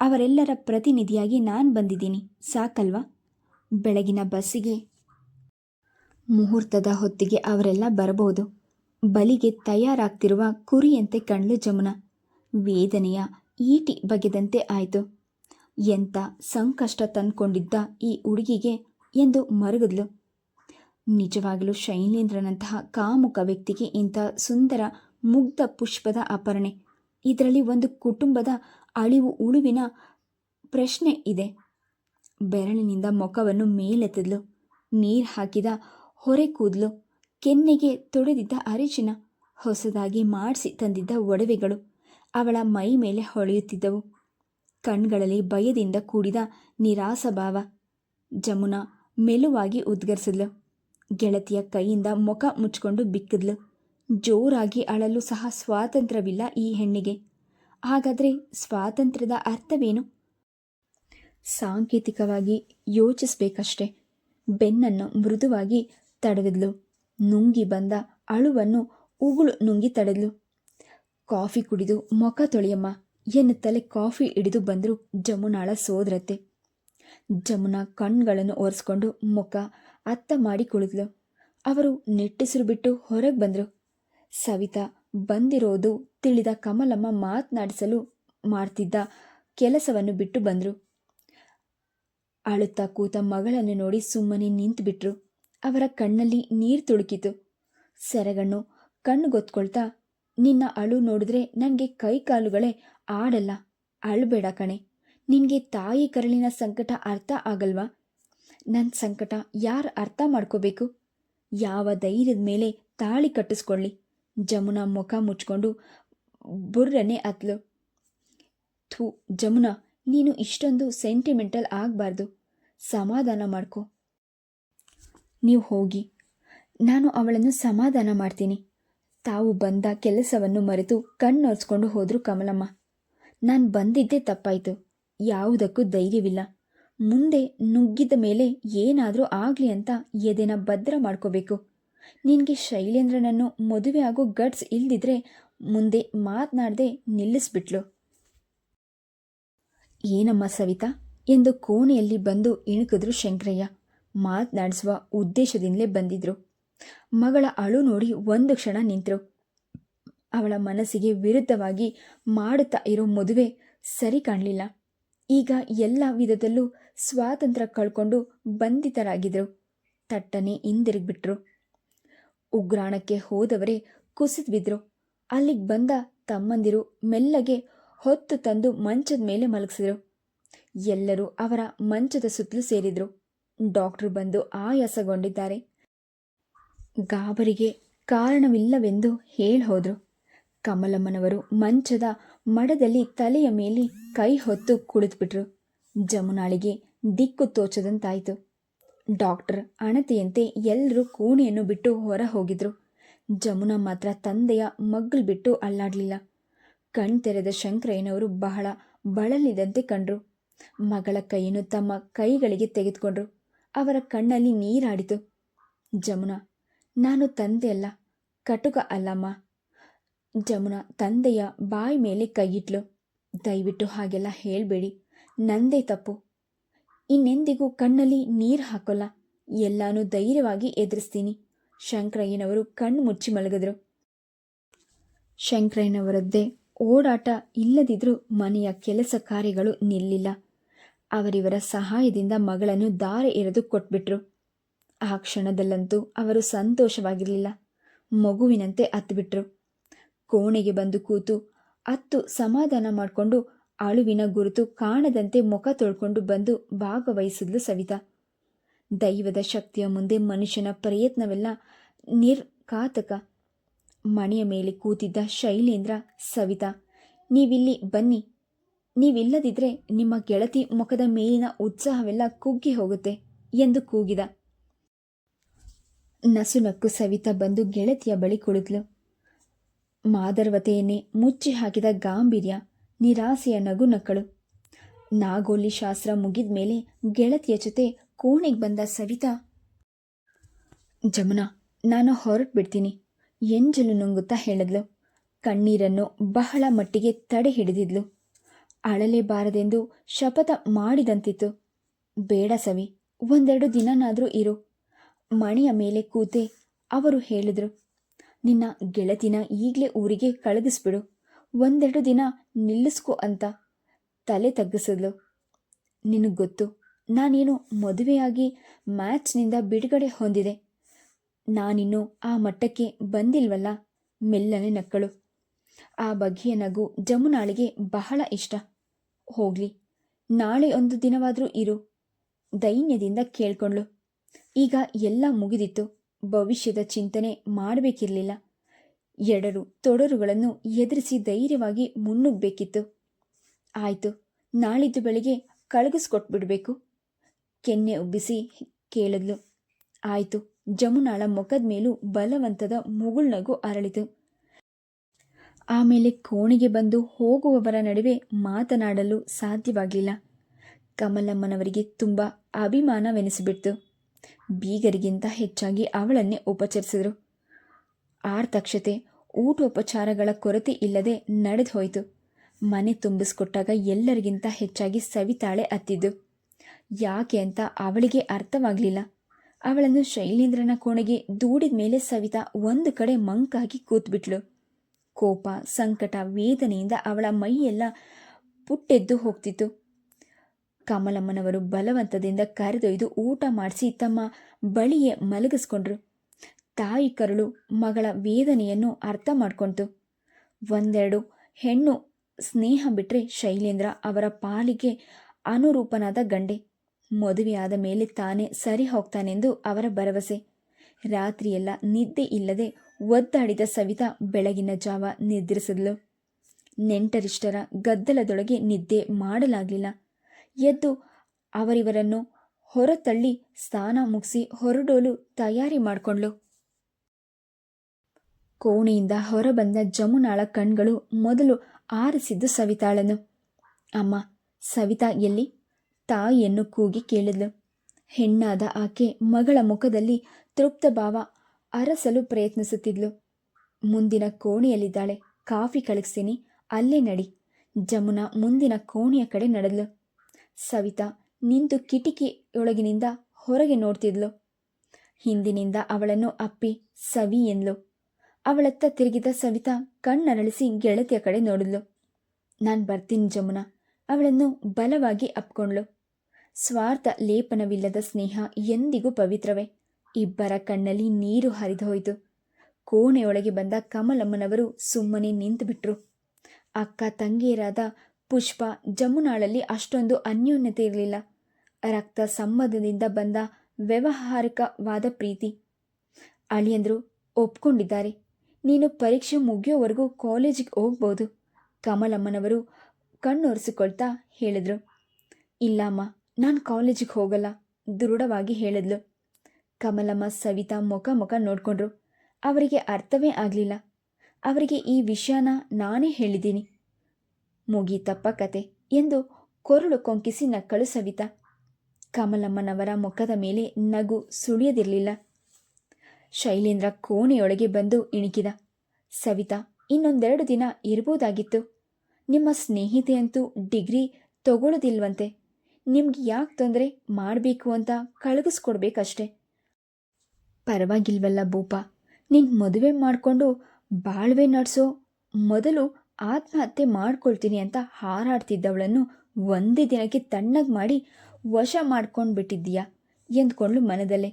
ಅವರೆಲ್ಲರ ಪ್ರತಿನಿಧಿಯಾಗಿ ನಾನು ಬಂದಿದ್ದೀನಿ. ಸಾಕಲ್ವಾ? ಬೆಳಗಿನ ಬಸ್ಸಿಗೆ. ಮುಹೂರ್ತದ ಹೊತ್ತಿಗೆ ಅವರೆಲ್ಲ ಬರಬಹುದು. ಬಲಿಗೆ ತಯಾರಾಗ್ತಿರುವ ಕುರಿಯಂತೆ ಕಣ್ಲು ಜಮುನ. ವೇದನೆಯ ಈಟಿ ಬಗೆದಂತೆ ಆಯಿತು. ಎಂಥ ಸಂಕಷ್ಟ ತಂದ್ಕೊಂಡಿದ್ದ ಈ ಹುಡುಗಿಗೆ ಎಂದು ಮರುಗಿದ್ಲು. ನಿಜವಾಗಲೂ ಶೈಲೇಂದ್ರನಂತಹ ಕಾಮುಕ ವ್ಯಕ್ತಿಗೆ ಇಂಥ ಸುಂದರ ಮುಗ್ಧ ಪುಷ್ಪದ ಅಪರಣೆ. ಇದರಲ್ಲಿ ಒಂದು ಕುಟುಂಬದ ಅಳಿವು ಉಳುವಿನ ಪ್ರಶ್ನೆ ಇದೆ. ಬೆರಳಿನಿಂದ ಮುಖವನ್ನು ಮೇಲೆತ್ತಿದ್ಲು. ನೀರು ಹಾಕಿದ ಹೊರೆ ಕೂದಲು. ಕೆನ್ನೆಗೆ ತೊಡೆದಿದ್ದ ಅರಿಶಿನ. ಹೊಸದಾಗಿ ಮಾಡಿಸಿ ತಂದಿದ್ದ ಒಡವೆಗಳು ಅವಳ ಮೈ ಮೇಲೆ ಹೊಳೆಯುತ್ತಿದ್ದವು. ಕಣ್ಗಳಲ್ಲಿ ಭಯದಿಂದ ಕೂಡಿದ ನಿರಾಸಭಾವ ಜಮುನಾ ಮೆಲುವಾಗಿ ಉದ್ಗರಿಸಿದ್ಲು. ಗೆಳತಿಯ ಕೈಯಿಂದ ಮುಖ ಮುಚ್ಕೊಂಡು ಬಿಕ್ಕಿದ್ಲು. ಜೋರಾಗಿ ಅಳಲು ಸಹ ಸ್ವಾತಂತ್ರ್ಯವಿಲ್ಲ ಈ ಹೆಣ್ಣಿಗೆ. ಹಾಗಾದರೆ ಸ್ವಾತಂತ್ರ್ಯದ ಅರ್ಥವೇನು? ಸಾಂಕೇತಿಕವಾಗಿ ಯೋಚಿಸಬೇಕಷ್ಟೆ. ಬೆನ್ನನ್ನು ಮೃದುವಾಗಿ ತಡೆದಿದ್ಲು. ನುಂಗಿ ಬಂದ ಅಳುವನ್ನು ಉಗುಳು ನುಂಗಿ ತಡೆದ್ಲು. ಕಾಫಿ ಕುಡಿದು ಮುಖ ತೊಳೆಯಮ್ಮ. ಎನ್ನುತ್ತಲೇ ಕಾಫಿ ಹಿಡಿದು ಬಂದರು ಜಮುನಾಳ ಸೋದ್ರತೆ ಜಮುನಾ ಕಣ್ಗಳನ್ನು ಒರೆಸ್ಕೊಂಡು ಮುಖ ಅತ್ತ ಮಾಡಿ ಕುಳಿದ್ಲು ಅವರು ನೆಟ್ಟಿಸಿರು ಬಿಟ್ಟು ಹೊರಗೆ ಬಂದರು. ಸವಿತಾ ಬಂದಿರೋದು ತಿಳಿದ ಕಮಲಮ್ಮ ಮಾತನಾಡಿಸಲು ಮಾಡ್ತಿದ್ದ ಕೆಲಸವನ್ನು ಬಿಟ್ಟು ಬಂದರು. ಅಳುತ್ತಾ ಕೂತ ಮಗಳನ್ನು ನೋಡಿ ಸುಮ್ಮನೆ ನಿಂತುಬಿಟ್ರು ಅವರ ಕಣ್ಣಲ್ಲಿ ನೀರು ತುಳುಕಿತು. ಸೆರಗಣ್ಣು ಕಣ್ಣುಗೊತ್ಕೊಳ್ತಾ ನಿನ್ನ ಅಳು ನೋಡಿದ್ರೆ ನನಗೆ ಕೈ ಕಾಲುಗಳೇ ಆಡಲ್ಲ. ಅಳಬೇಡ ಕಣೆ. ನಿನಗೆ ತಾಯಿ ಕರಳಿನ ಸಂಕಟ ಅರ್ಥ ಆಗಲ್ವಾ? ನನ್ನ ಸಂಕಟ ಯಾರು ಅರ್ಥ ಮಾಡ್ಕೋಬೇಕು? ಯಾವ ಧೈರ್ಯದ ಮೇಲೆ ತಾಳಿ ಕಟ್ಟಿಸ್ಕೊಳ್ಳಿ. ಜಮುನಾ ಮುಖ ಮುಚ್ಕೊಂಡು ಬುರ್ರನೆ ಅತ್ಲು ಥೂ, ಜಮುನಾ, ನೀನು ಇಷ್ಟೊಂದು ಸೆಂಟಿಮೆಂಟಲ್ ಆಗಬಾರ್ದು. ಸಮಾಧಾನ ಮಾಡ್ಕೊ. ನೀವು ಹೋಗಿ. ನಾನು ಅವಳನ್ನು ಸಮಾಧಾನ ಮಾಡ್ತೀನಿ. ತಾವು ಬಂದ ಕೆಲಸವನ್ನು ಮರೆತು ಕಣ್ಣೊರೆಸ್ಕೊಂಡು ಹೋದ್ರು ಕಮಲಮ್ಮ. ನಾನು ಬಂದಿದ್ದೇ ತಪ್ಪಾಯಿತು. ಯಾವುದಕ್ಕೂ ಧೈರ್ಯವಿಲ್ಲ. ಮುಂದೆ ನುಗ್ಗಿದ ಮೇಲೆ ಏನಾದರೂ ಆಗಲಿ ಅಂತ ಎದೆನ ಭದ್ರ ಮಾಡ್ಕೋಬೇಕು. ನಿನಗೆ ಶೈಲೇಂದ್ರನನ್ನು ಮದುವೆ ಆಗೋ ಗಟ್ಸ್ ಇಲ್ದಿದ್ರೆ ಮುಂದೆ ಮಾತನಾಡದೆ ನಿಲ್ಲಿಸ್ಬಿಟ್ಲು. ಏನಮ್ಮ ಸವಿತಾ? ಎಂದು ಕೋಣೆಯಲ್ಲಿ ಬಂದು ಇಣುಕಿದ್ರು ಶಂಕರಯ್ಯ. ಮಾತನಾಡಿಸುವ ಉದ್ದೇಶದಿಂದಲೇ ಬಂದಿದ್ರು. ಮಗಳ ಅಳು ನೋಡಿ ಒಂದು ಕ್ಷಣ ನಿಂತರು. ಅವಳ ಮನಸ್ಸಿಗೆ ವಿರುದ್ಧವಾಗಿ ಮಾಡುತ್ತಾ ಇರೋ ಮದುವೆ ಸರಿ ಕಾಣಲಿಲ್ಲ. ಈಗ ಎಲ್ಲ ವಿಧದಲ್ಲೂ ಸ್ವಾತಂತ್ರ್ಯ ಕಳ್ಕೊಂಡು ಬಂಧಿತರಾಗಿದ್ದರು ತಟ್ಟನೆ ಹಿಂದಿರುಗಿಬಿಟ್ರು. ಉಗ್ರಾಣಕ್ಕೆ ಹೋದವರೇ ಕುಸಿದು ಬಿದ್ರು. ಅಲ್ಲಿಗೆ ಬಂದ ತಮ್ಮಂದಿರು ಮೆಲ್ಲಗೆ ಹೊತ್ತು ತಂದು ಮಂಚದ ಮೇಲೆ ಮಲಗಿಸಿದರು. ಎಲ್ಲರೂ ಅವರ ಮಂಚದ ಸುತ್ತಲೂ ಸೇರಿದರು. ಡಾಕ್ಟ್ರು ಬಂದು ಆಯಾಸಗೊಂಡಿದ್ದಾರೆ. ಗಾಬರಿಗೆ ಕಾರಣವಿಲ್ಲವೆಂದು ಹೇಳಿಹೋದರು. ಕಮಲಮ್ಮನವರು ಮಂಚದ ಮಡದಲ್ಲಿ ತಲೆಯ ಮೇಲೆ ಕೈ ಹೊತ್ತು ಕುಳಿತುಬಿಟ್ರು. ಜಮುನಾಳಿಗೆ ದಿಕ್ಕು ತೋಚದಂತಾಯಿತು. ಡಾಕ್ಟರ್ ಅಣತೆಯಂತೆ ಎಲ್ಲರೂ ಕೋಣೆಯನ್ನು ಬಿಟ್ಟು ಹೊರ ಹೋಗಿದ್ರು ಜಮುನಾ ಮಾತ್ರ ತಂದೆಯ ಮಗ್ಗಲು ಬಿಟ್ಟು ಅಲ್ಲಾಡಲಿಲ್ಲ. ಕಣ್ತೆರೆದ ಶಂಕರಯ್ಯನವರು ಬಹಳ ಬಳಲಿದಂತೆ ಕಂಡ್ರು. ಮಗಳ ಕೈಯನ್ನು ತಮ್ಮ ಕೈಗಳಿಗೆ ತೆಗೆದುಕೊಂಡ್ರು. ಅವರ ಕಣ್ಣಲ್ಲಿ ನೀರಾಡಿತು. ಜಮುನಾ ನಾನು ತಂದೆ ಅಲ್ಲ ಕಟುಕ ಅಲ್ಲಮ್ಮ. ಜಮುನಾ ತಂದೆಯ ಬಾಯಿ ಮೇಲೆ ಕೈಯಿಟ್ಲು. ದಯವಿಟ್ಟು ಹಾಗೆಲ್ಲ ಹೇಳಬೇಡಿ, ನಂದೇ ತಪ್ಪು. ಇನ್ನೆಂದಿಗೂ ಕಣ್ಣಲ್ಲಿ ನೀರು ಹಾಕೋಲ್ಲ, ಎಲ್ಲಾನು ಧೈರ್ಯವಾಗಿ ಎದುರಿಸ್ತೀನಿ. ಶಂಕರಯ್ಯನವರು ಕಣ್ಣು ಮುಚ್ಚಿ ಮಲಗಿದ್ರು. ಶಂಕರಯ್ಯನವರದ್ದೇ ಓಡಾಟ ಇಲ್ಲದಿದ್ರೂ ಮನೆಯ ಕೆಲಸ ಕಾರ್ಯಗಳು ನಿಲ್ಲಿಲ್ಲ. ಅವರಿವರ ಸಹಾಯದಿಂದ ಮಗಳನ್ನು ದಾರೆ ಎರೆದು ಕೊಟ್ಬಿಟ್ರು. ಆ ಕ್ಷಣದಲ್ಲಂತೂ ಅವರು ಸಂತೋಷವಾಗಿರಲಿಲ್ಲ. ಮಗುವಿನಂತೆ ಅತ್ತುಬಿಟ್ರು ಕೋಣೆಗೆ ಬಂದು ಕೂತು ಅತ್ತು ಸಮಾಧಾನ ಮಾಡಿಕೊಂಡು ಅಳುವಿನ ಗುರುತು ಕಾಣದಂತೆ ಮುಖ ತೊಳ್ಕೊಂಡು ಬಂದು ಭಾಗವಹಿಸಿದ್ಲು ಸವಿತಾ. ದೈವದ ಶಕ್ತಿಯ ಮುಂದೆ ಮನುಷ್ಯನ ಪ್ರಯತ್ನವೆಲ್ಲ ನಿರ್ಘಾತಕ. ಮಣೆಯ ಮೇಲೆ ಕೂತಿದ್ದ ಶೈಲೇಂದ್ರ, ಸವಿತಾ, ನೀವಿಲ್ಲಿ ಬನ್ನಿ. ನೀವಿಲ್ಲದಿದ್ರೆ ನಿಮ್ಮ ಗೆಳತಿ ಮುಖದ ಮೇಲಿನ ಉತ್ಸಾಹವೆಲ್ಲ ಕುಗ್ಗಿ ಹೋಗುತ್ತೆ, ಎಂದು ಕೂಗಿದ. ನಸುನಕ್ಕು ಸವಿತಾ ಬಂದು ಗೆಳತಿಯ ಬಳಿ ಕುಳಿತಳು. ಮಾದರ್ವತೆಯನ್ನೇ ಮುಚ್ಚಿ ಹಾಕಿದ ಗಾಂಭೀರ್ಯ, ನಿರಾಸೆಯ ನಗು ನಕ್ಕಳು ನಾಗೋಲಿ ಶಾಸ್ತ್ರ ಮುಗಿದ ಮೇಲೆ ಗೆಳತಿಯ ಜೊತೆ ಕೋಣೆಗೆ ಬಂದ ಸವಿತಾ, ಜಮುನಾ, ನಾನು ಹೊರಟು ಬಿಡ್ತೀನಿ, ಎಂಜಲು ನುಂಗುತ್ತಾ ಹೇಳಿದ್ಲು. ಕಣ್ಣೀರನ್ನು ಬಹಳ ಮಟ್ಟಿಗೆ ತಡೆ ಹಿಡಿದಿದ್ಲು. ಅಳಲೇಬಾರದೆಂದು ಶಪಥ ಮಾಡಿದಂತಿತ್ತು. ಬೇಡ ಸವಿ, ಒಂದೆರಡು ದಿನನಾದರೂ ಇರು ಮಣಿಯ ಮೇಲೆ ಕೂತೆ ಅವರು ಹೇಳಿದರು, ನಿನ್ನ ಗೆಳತಿನ ಈಗಲೇ ಊರಿಗೆ ಕಳಗಿಸ್ಬಿಡು. ಒಂದೆರಡು ದಿನ ನಿಲ್ಲಿಸ್ಕೊ ಅಂತ ತಲೆ ತಗ್ಗಿಸಿದ್ಲು. ನಿನಗೆ ಗೊತ್ತು, ನಾನೇನು ಮದುವೆಯಾಗಿ ಮ್ಯಾಚ್ನಿಂದ ಬಿಡುಗಡೆ ಹೊಂದಿದೆ. ನಾನಿನ್ನು ಆ ಮಟ್ಟಕ್ಕೆ ಬಂದಿಲ್ವಲ್ಲ, ಮೆಲ್ಲನೆ ನಕ್ಕಳು. ಆ ಬಗೆಯ ನಗು ಜಮುನಾಳಿಗೆ ಬಹಳ ಇಷ್ಟ. ಹೋಗ್ಲಿ, ನಾಳೆ ಒಂದು ದಿನವಾದರೂ ಇರು. ದೈನ್ಯದಿಂದ ಕೇಳ್ಕೊಂಡ್ಳು ಈಗ ಎಲ್ಲ ಮುಗಿದಿತ್ತು. ಭವಿಷ್ಯದ ಚಿಂತನೆ ಮಾಡಬೇಕಿರಲಿಲ್ಲ. ಎಡರು ತೊಡರುಗಳನ್ನು ಎದುರಿಸಿ ಧೈರ್ಯವಾಗಿ ಮುನ್ನುಗ್ಬೇಕಿತ್ತು. ಆಯಿತು, ನಾಳಿದ್ದು ಬೆಳಿಗ್ಗೆ ಕಳಗಿಸ್ಕೊಟ್ಬಿಡ್ಬೇಕು. ಕೆನ್ನೆ ಉಬ್ಬಿಸಿ ಕೇಳಿದ್ಲು. ಆಯಿತು, ಜಮುನಾಳ ಮುಖದ ಮೇಲೂ ಬಲವಂತದ ಮುಗುಳ್ನಗು ಅರಳಿತು. ಆಮೇಲೆ ಕೋಣೆಗೆ ಬಂದು ಹೋಗುವವರ ನಡುವೆ ಮಾತನಾಡಲು ಸಾಧ್ಯವಾಗಲಿಲ್ಲ. ಕಮಲಮ್ಮನವರಿಗೆ ತುಂಬ ಅಭಿಮಾನವೆನಿಸಿಬಿಡ್ತು. ಬೀಗರಿಗಿಂತ ಹೆಚ್ಚಾಗಿ ಅವಳನ್ನೇ ಉಪಚರಿಸಿದರು. ಆರ್ತಕ್ಷತೆ, ಊಟೋಪಚಾರಗಳ ಕೊರತೆ ಇಲ್ಲದೆ ನಡೆದು ಹೋಯಿತು ಮನೆ ತುಂಬಿಸ್ಕೊಟ್ಟಾಗ ಎಲ್ಲರಿಗಿಂತ ಹೆಚ್ಚಾಗಿ ಸವಿತಾಳೆ ಅತ್ತಿದ್ದು. ಯಾಕೆ ಅಂತ ಅವಳಿಗೆ ಅರ್ಥವಾಗಲಿಲ್ಲ. ಅವಳನ್ನು ಶೈಲೇಂದ್ರನ ಕೋಣೆಗೆ ದೂಡಿದ ಮೇಲೆ ಸವಿತಾ ಒಂದು ಕಡೆ ಮಂಕಾಗಿ ಕೂತ್ಬಿಟ್ಲು. ಕೋಪ, ಸಂಕಟ, ವೇದನೆಯಿಂದ ಅವಳ ಮೈಯೆಲ್ಲ ಪುಟ್ಟೆದ್ದು ಹೋಗ್ತಿತ್ತು. ಕಮಲಮ್ಮನವರು ಬಲವಂತದಿಂದ ಕರೆದೊಯ್ದು ಊಟ ಮಾಡಿಸಿ ತಮ್ಮ ಬಳಿಯೇ ಮಲಗಿಸ್ಕೊಂಡ್ರು. ತಾಯಿ ಕರುಳು ಮಗಳ ವೇದನೆಯನ್ನು ಅರ್ಥ ಮಾಡ್ಕೊಂತು. ಒಂದೆರಡು ಹೆಣ್ಣು ಸ್ನೇಹ ಬಿಟ್ಟರೆ ಶೈಲೇಂದ್ರ ಅವರ ಪಾಲಿಗೆ ಅನುರೂಪನಾದ ಗಂಡೆ. ಮದುವೆಯಾದ ಮೇಲೆ ತಾನೇ ಸರಿ ಹೋಗ್ತಾನೆಂದು ಅವರ ಭರವಸೆ. ರಾತ್ರಿಯೆಲ್ಲ ನಿದ್ದೆ ಇಲ್ಲದೆ ಒದ್ದಾಡಿದ ಸವಿತಾ ಬೆಳಗಿನ ಜಾವ ನಿದ್ರಿಸಿದ್ಲು. ನೆಂಟರಿಷ್ಟರ ಗದ್ದಲದೊಳಗೆ ನಿದ್ದೆ ಮಾಡಲಾಗಲಿಲ್ಲ. ಎದ್ದು ಅವರಿವರನ್ನು ಹೊರತಳ್ಳಿ ಸ್ನಾನ ಮುಗಿಸಿ ಹೊರಡೋಲು ತಯಾರಿ ಮಾಡಿಕೊಂಡ್ಳು. ಕೋಣೆಯಿಂದ ಹೊರಬಂದ ಜಮುನಾಳ ಕಣ್ಗಳು ಮೊದಲು ಆರಿಸಿದ್ದು ಸವಿತಾಳನ್ನು. ಅಮ್ಮ, ಸವಿತಾ ಎಲ್ಲಿ? ತಾಯಿಯನ್ನು ಕೂಗಿ ಕೇಳಿದ್ಲು. ಹೆಣ್ಣಾದ ಆಕೆ ಮಗಳ ಮುಖದಲ್ಲಿ ತೃಪ್ತ ಭಾವ ಅರಸಲು ಪ್ರಯತ್ನಿಸುತ್ತಿದ್ಲು. ಮುಂದಿನ ಕೋಣೆಯಲ್ಲಿದ್ದಾಳೆ. ಕಾಫಿ ಕಳಿಸ್ತೀನಿ. ಅಲ್ಲೇ ನಡಿ. ಜಮುನಾ ಮುಂದಿನ ಕೋಣೆಯ ಕಡೆ ನಡೆದ್ಲು. ಸವಿತಾ ನಿಂತು ಕಿಟಿಕಿಯೊಳಗಿನಿಂದ ಹೊರಗೆ ನೋಡ್ತಿದ್ಲು. ಹಿಂದಿನಿಂದ ಅವಳನ್ನು ಅಪ್ಪಿ, ಸವಿ ಎಂದ್ಲು. ಅವಳತ್ತ ತಿರುಗಿದ ಸವಿತಾ ಕಣ್ಣರಳಿಸಿ ಗೆಳತಿಯ ಕಡೆ ನೋಡಿದ್ಲು. ನಾನು ಬರ್ತೀನಿ ಜಮುನಾ, ಅವಳನ್ನು ಬಲವಾಗಿ ಅಪ್ಕೊಂಡ್ಳು ಸ್ವಾರ್ಥ ಲೇಪನವಿಲ್ಲದ ಸ್ನೇಹ ಎಂದಿಗೂ ಪವಿತ್ರವೇ. ಇಬ್ಬರ ಕಣ್ಣಲ್ಲಿ ನೀರು ಹರಿದು ಹೋಯಿತು ಕೋಣೆಯೊಳಗೆ ಬಂದ ಕಮಲಮ್ಮನವರು ಸುಮ್ಮನೆ ನಿಂತುಬಿಟ್ರು. ಅಕ್ಕ, ತಂಗಿಯರಾದ ಪುಷ್ಪ ಜಮುನಾಳಲ್ಲಿ ಅಷ್ಟೊಂದು ಅನ್ಯೋನ್ಯತೆ ಇರಲಿಲ್ಲ. ರಕ್ತ ಸಂಬಂಧದಿಂದ ಬಂದ ವ್ಯವಹಾರಿಕವಾದ ಪ್ರೀತಿ. ಅಳಿಯಂದ್ರು ಒಪ್ಕೊಂಡಿದ್ದಾರೆ. ನೀನು ಪರೀಕ್ಷೆ ಮುಗಿಯೋವರೆಗೂ ಕಾಲೇಜಿಗೆ ಹೋಗ್ಬೋದು. ಕಮಲಮ್ಮನವರು ಕಣ್ಣೊರೆಸಿಕೊಳ್ತಾ ಹೇಳಿದ್ರು. ಇಲ್ಲಮ್ಮ, ನಾನು ಕಾಲೇಜಿಗೆ ಹೋಗಲ್ಲ, ದೃಢವಾಗಿ ಹೇಳಿದ್ಲು. ಕಮಲಮ್ಮ ಸವಿತಾ ಮುಖ ಮುಖ ನೋಡಿಕೊಂಡ್ರು. ಅವರಿಗೆ ಅರ್ಥವೇ ಆಗಲಿಲ್ಲ. ಅವರಿಗೆ ಈ ವಿಷಯನ ನಾನೇ ಹೇಳಿದ್ದೀನಿ. ಮುಗೀತಪ್ಪ ಕತೆ ಎಂದು ಕೊರಳು ಕೊಂಕಿಸಿ ನಕ್ಕಳು ಸವಿತಾ ಕಮಲಮ್ಮನವರ ಮುಖದ ಮೇಲೆ ನಗು ಸುಳಿಯದಿರಲಿಲ್ಲ. ಶೈಲೇಂದ್ರ ಕೋಣೆಯೊಳಗೆ ಬಂದು ಇಣುಕಿದ. ಸವಿತಾ, ಇನ್ನೊಂದೆರಡು ದಿನ ಇರ್ಬೋದಾಗಿತ್ತು ನಿಮ್ಮ ಸ್ನೇಹಿತೆಯಂತೂ ಡಿಗ್ರಿ ತಗೊಳ್ಳೋದಿಲ್ವಂತೆ ನಿಮ್ಗೆ ಯಾಕೆ ತೊಂದರೆ ಮಾಡಬೇಕು ಅಂತ ಕಳಗಿಸ್ಕೊಡ್ಬೇಕಷ್ಟೆ. ಪರವಾಗಿಲ್ವಲ್ಲ ಭೂಪ, ನೀನು ಮದುವೆ ಮಾಡಿಕೊಂಡು ಬಾಳ್ವೆ ನಡೆಸೋ ಮೊದಲು ಆತ್ಮಹತ್ಯೆ ಮಾಡ್ಕೊಳ್ತೀನಿ ಅಂತ ಹಾರಾಡ್ತಿದ್ದವಳನ್ನು ಒಂದೇ ದಿನಕ್ಕೆ ತಣ್ಣಗೆ ಮಾಡಿ ವಶ ಮಾಡ್ಕೊಂಡು ಬಿಟ್ಟಿದ್ದೀಯಾ ಎಂದ್ಕೊಂಡ್ಳು ಮನದಲ್ಲೇ.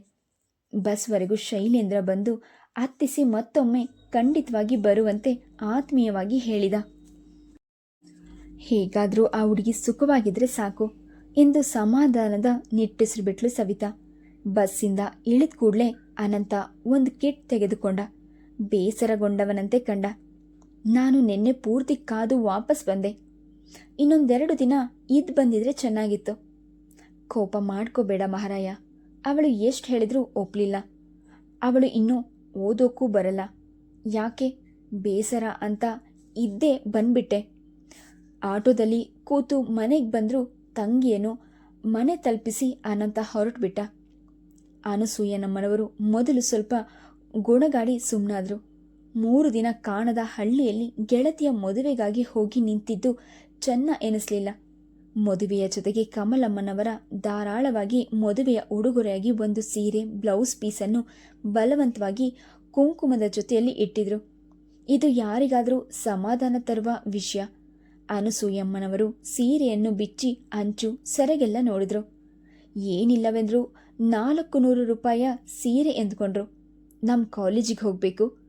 ಬಸ್ವರೆಗೂ ಶೈಲೇಂದ್ರ ಬಂದು ಅತ್ತಿಸಿ ಮತ್ತೊಮ್ಮೆ ಖಂಡಿತವಾಗಿ ಬರುವಂತೆ ಆತ್ಮೀಯವಾಗಿ ಹೇಳಿದ. ಹೇಗಾದರೂ ಆ ಹುಡುಗಿ ಸುಖವಾಗಿದ್ರೆ ಸಾಕು ಎಂದು ಸಮಾಧಾನದ ನಿಟ್ಟುಸಿರುಬಿಟ್ಲು ಸವಿತಾ. ಬಸ್ಸಿಂದ ಇಳಿದ ಕೂಡಲೇ ಅನಂತ ಒಂದು ಕಿಟ್ ತೆಗೆದುಕೊಂಡ. ಬೇಸರಗೊಂಡವನಂತೆ ಕಂಡ. ನಾನು ನಿನ್ನೆ ಪೂರ್ತಿ ಕಾದು ವಾಪಸ್ ಬಂದೆ. ಇನ್ನೊಂದೆರಡು ದಿನ ಇದು ಬಂದಿದ್ರೆ ಚೆನ್ನಾಗಿತ್ತು. ಕೋಪ ಮಾಡ್ಕೋಬೇಡ ಮಹಾರಾಯ. ಅವಳು ಎಷ್ಟು ಹೇಳಿದ್ರೂ ಒಪ್ಪಲಿಲ್ಲ ಅವಳು ಇನ್ನೂ ಓದೋಕ್ಕೂ ಬರಲ್ಲ. ಯಾಕೆ? ಬೇಸರ ಅಂತ ಇದ್ದೇ ಬಂದ್ಬಿಟ್ಟೆ. ಆಟೋದಲ್ಲಿ ಕೂತು ಮನೆಗೆ ಬಂದರೂ ತಂಗಿಯನ್ನು ಮನೆ ತಲುಪಿಸಿ ಅನಂತ ಹೊರಟುಬಿಟ್ಟ. ಅನಸೂಯನಮ್ಮನವರು ಮೊದಲು ಸ್ವಲ್ಪ ಗುಣಗಾಡಿ ಸುಮ್ಮನಾದರು ಮೂರು ದಿನ ಕಾಣದ ಹಳ್ಳಿಯಲ್ಲಿ ಗೆಳತಿಯ ಮದುವೆಗಾಗಿ ಹೋಗಿ ನಿಂತಿದ್ದು ಚೆನ್ನ ಎನಿಸಲಿಲ್ಲ. ಮದುವೆಯ ಜೊತೆಗೆ ಕಮಲಮ್ಮನವರ ಧಾರಾಳವಾಗಿ ಮದುವೆಯ ಉಡುಗೊರೆಯಾಗಿ ಒಂದು ಸೀರೆ, ಬ್ಲೌಸ್ ಪೀಸನ್ನು ಬಲವಂತವಾಗಿ ಕುಂಕುಮದ ಜೊತೆಯಲ್ಲಿ ಇಟ್ಟಿದ್ರು. ಇದು ಯಾರಿಗಾದರೂ ಸಮಾಧಾನ ತರುವ ವಿಷಯ. ಅನಸೂಯಮ್ಮನವರು ಸೀರೆಯನ್ನು ಬಿಚ್ಚಿ ಅಂಚು, ಸೆರೆಗೆಲ್ಲ ನೋಡಿದ್ರು. ಏನಿಲ್ಲವೆಂದರೂ ನಾಲ್ಕು ನೂರು ರೂಪಾಯಿಯ ಸೀರೆ ಎಂದುಕೊಂಡ್ರು. ನಮ್ಮ ಕಾಲೇಜಿಗೆ ಹೋಗಬೇಕು.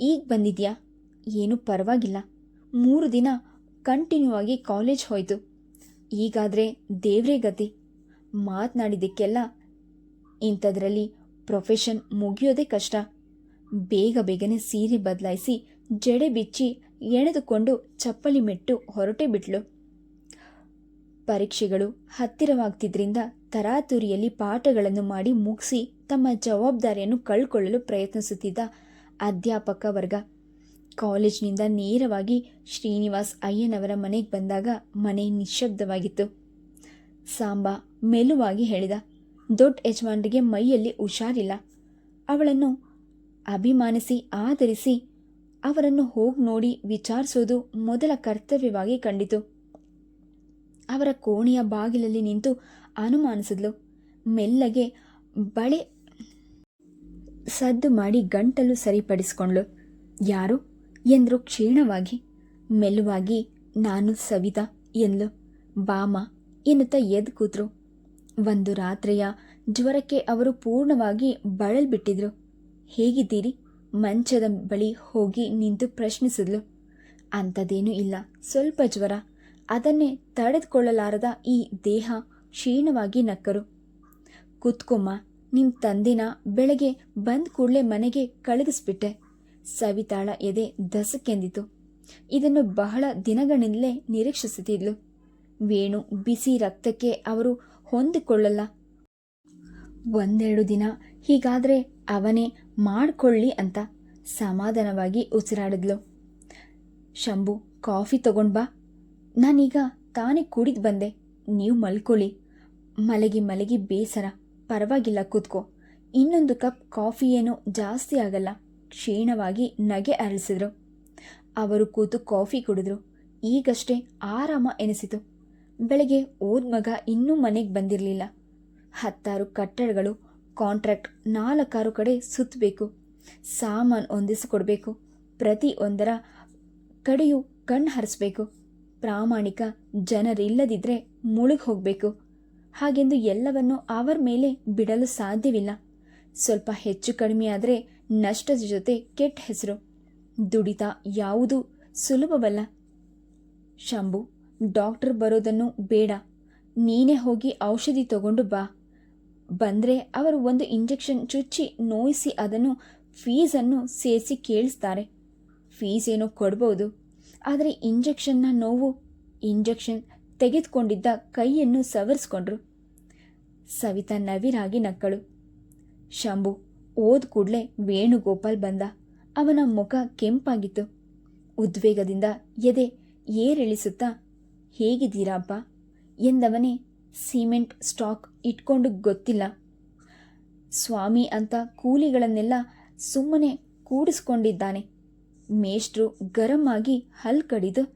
ಈಗ ಬಂದಿದ್ಯಾ? ಏನೂ ಪರವಾಗಿಲ್ಲ. ಮೂರು ದಿನ ಕಂಟಿನ್ಯೂ ಆಗಿ ಕಾಲೇಜ್ ಹೋಯ್ತು. ಈಗಾದರೆ ದೇವ್ರೇ ಗತಿ. ಮಾತನಾಡಿದ್ದಕ್ಕೆಲ್ಲ ಇಂಥದ್ರಲ್ಲಿ ಪ್ರೊಫೆಷನ್ ಮುಗಿಯೋದೇ ಕಷ್ಟ. ಬೇಗ ಬೇಗನೆ ಸೀರೆ ಬದಲಾಯಿಸಿ ಜಡೆ ಬಿಚ್ಚಿ ಎಣೆದುಕೊಂಡು ಚಪ್ಪಲಿ ಮೆಟ್ಟು ಹೊರಟೇ ಬಿಟ್ಲು. ಪರೀಕ್ಷೆಗಳು ಹತ್ತಿರವಾಗ್ತಿದ್ರಿಂದ ತರಾತುರಿಯಲ್ಲಿ ಪಾಠಗಳನ್ನು ಮಾಡಿ ಮುಗಿಸಿ ತಮ್ಮ ಜವಾಬ್ದಾರಿಯನ್ನು ಕಳ್ಕೊಳ್ಳಲು ಪ್ರಯತ್ನಿಸುತ್ತಿದ್ದ ಅಧ್ಯಾಪಕ ವರ್ಗ. ಕಾಲೇಜಿನಿಂದ ನೇರವಾಗಿ ಶ್ರೀನಿವಾಸ್ ಅಯ್ಯನವರ ಮನೆಗೆ ಬಂದಾಗ ಮನೆ ನಿಶ್ಶಬ್ದವಾಗಿತ್ತು. ಸಾಂಬಾ ಮೆಲುವಾಗಿ ಹೇಳಿದ, ದೊಡ್ಡ ಯಜಮಾನರಿಗೆ ಮೈಯಲ್ಲಿ ಹುಷಾರಿಲ್ಲ. ಅವಳನ್ನು ಅಭಿಮಾನಿಸಿ, ಆಧರಿಸಿ, ಅವರನ್ನು ಹೋಗಿ ನೋಡಿ ವಿಚಾರಿಸೋದು ಮೊದಲ ಕರ್ತವ್ಯವಾಗಿ ಕಂಡಿತು. ಅವರ ಕೋಣೆಯ ಬಾಗಿಲಲ್ಲಿ ನಿಂತು ಅನುಮಾನಿಸಿದ್ಲು. ಮೆಲ್ಲಗೆ ಬಳೆ ಸದ್ದು ಮಾಡಿ ಗಂಟಲು ಸರಿಪಡಿಸ್ಕೊಂಡ್ಳು. ಯಾರು? ಎಂದ್ರು ಕ್ಷೀಣವಾಗಿ. ಮೆಲ್ಲುವಾಗಿ, ನಾನು ಸವಿತಾ ಎಂದ್ಲು. ಬಾಮ ಎನ್ನುತ್ತ ಎದ್ದು ಕೂತರು. ಒಂದು ರಾತ್ರಿಯ ಜ್ವರಕ್ಕೆ ಅವರು ಪೂರ್ಣವಾಗಿ ಬಳಲ್ಬಿಟ್ಟಿದ್ರು. ಹೇಗಿದ್ದೀರಿ? ಮಂಚದ ಬಳಿ ಹೋಗಿ ನಿಂತು ಪ್ರಶ್ನಿಸಿದ್ಲು. ಅಂಥದ್ದೇನೂ ಇಲ್ಲ. ಸ್ವಲ್ಪ ಜ್ವರ. ಅದನ್ನೇ ತಡೆದುಕೊಳ್ಳಲಾರದ ಈ ದೇಹ ಕ್ಷೀಣವಾಗಿ ನಕ್ಕರು. ಕುತ್ಕೊಮ್ಮ ನಿಮ್ಮ ತಂದಿನ ಬೆಳಗ್ಗೆ ಬಂದ ಕೂಡಲೇ ಮನೆಗೆ ಕಳಗಿಸ್ಬಿಟ್ಟೆ. ಸವಿತಾಳ ಎದೆ ದಸಕ್ಕೆಂದಿತು. ಇದನ್ನು ಬಹಳ ದಿನಗಳಿಂದಲೇ ನಿರೀಕ್ಷಿಸುತ್ತಿದ್ಲು. ವೇಣು ಬಿಸಿ ರಕ್ತಕ್ಕೆ ಅವರು ಹೊಂದಿಕೊಳ್ಳಲ್ಲ. ಒಂದೆರಡು ದಿನ ಹೀಗಾದರೆ ಅವನೇ ಮಾಡ್ಕೊಳ್ಳಿ ಅಂತ ಸಮಾಧಾನವಾಗಿ ಉಸಿರಾಡಿದ್ಲು. ಶಂಭು, ಕಾಫಿ ತಗೊಂಡ್ ಬಾ. ನಾನೀಗ ತಾನೇ ಕುಡಿದು ಬಂದೆ. ನೀವು ಮಲ್ಕೊಳ್ಳಿ. ಮಲಗಿ ಮಲಗಿ ಬೇಸರ. ಪರವಾಗಿಲ್ಲ, ಕೂತ್ಕೋ. ಇನ್ನೊಂದು ಕಪ್ ಕಾಫಿ ಏನೋ ಜಾಸ್ತಿ ಆಗಲ್ಲ. ಕ್ಷೀಣವಾಗಿ ನಗೆ ಅರಳಿಸಿದ್ರು. ಅವರು ಕೂತು ಕಾಫಿ ಕುಡಿದ್ರು. ಈಗಷ್ಟೇ ಆರಾಮ ಎನಿಸಿತು. ಬೆಳಗ್ಗೆ ಓದ್ ಮಗ ಇನ್ನೂ ಮನೆಗೆ ಬಂದಿರಲಿಲ್ಲ. ಹತ್ತಾರು ಕಟ್ಟಡಗಳು, ಕಾಂಟ್ರಾಕ್ಟ್ ನಾಲ್ಕಾರು ಕಡೆ ಸುತ್ತಬೇಕು ಸಾಮಾನು ಹೊಂದಿಸಿಕೊಡ್ಬೇಕು. ಪ್ರತಿ ಒಂದರ ಕಡೆಯೂ ಕಣ್ಣು ಹರಿಸ್ಬೇಕು. ಪ್ರಾಮಾಣಿಕ ಜನರಿಲ್ಲದಿದ್ದರೆ ಮುಳುಗಿ ಹೋಗಬೇಕು ಹಾಗೆಂದು ಎಲ್ಲವನ್ನು ಅವರ ಮೇಲೆ ಬಿಡಲು ಸಾಧ್ಯವಿಲ್ಲ. ಸ್ವಲ್ಪ ಹೆಚ್ಚು ಕಡಿಮೆಯಾದರೆ ನಷ್ಟದ ಜೊತೆ ಕೆಟ್ಟ ಹೆಸರು. ದುಡಿತ ಯಾವುದೂ ಸುಲಭವಲ್ಲ. ಶಂಭು, ಡಾಕ್ಟರ್ ಬರೋದನ್ನು ಬೇಡ. ನೀನೇ ಹೋಗಿ ಔಷಧಿ ತಗೊಂಡು ಬಾ. ಬಂದರೆ ಅವರು ಒಂದು ಇಂಜೆಕ್ಷನ್ ಚುಚ್ಚಿ ನೋಯಿಸಿ ಅದನ್ನು ಫೀಸನ್ನು ಸೇರಿಸಿ ಕೇಳಿಸ್ತಾರೆ. ಫೀಸ್ ಏನೋ ಕೊಡ್ಬೋದು. ಆದರೆ ಇಂಜೆಕ್ಷನ್ನ ನೋವು, ಇಂಜೆಕ್ಷನ್ ತೆಗೆದುಕೊಂಡಿದ್ದ ಕೈಯನ್ನು ಸವರಿಸ್ಕೊಂಡ್ರು. ಸವಿತಾ ನವಿರಾಗಿ ನಕ್ಕಳು. ಶಂಭು ಓದ್ ಕೂಡಲೇ ವೇಣುಗೋಪಾಲ್ ಬಂದ. ಅವನ ಮುಖ ಕೆಂಪಾಗಿತ್ತು. ಉದ್ವೇಗದಿಂದ ಎದೆ ಏರಿಳಿಸುತ್ತಾ ಹೇಗಿದ್ದೀರಾಪ್ಪ ಎಂದವನೇ ಸಿಮೆಂಟ್ ಸ್ಟಾಕ್ ಇಟ್ಕೊಂಡು ಗೊತ್ತಿಲ್ಲ. ಸ್ವಾಮಿ ಅಂತ ಕೂಲಿಗಳನ್ನೆಲ್ಲ ಸುಮ್ಮನೆ ಕೂಡಿಸ್ಕೊಂಡಿದ್ದಾನೆ. ಮೇಷ್ಟ್ರು ಗರಂ ಆಗಿ ಹಲ್ ಕಡಿದು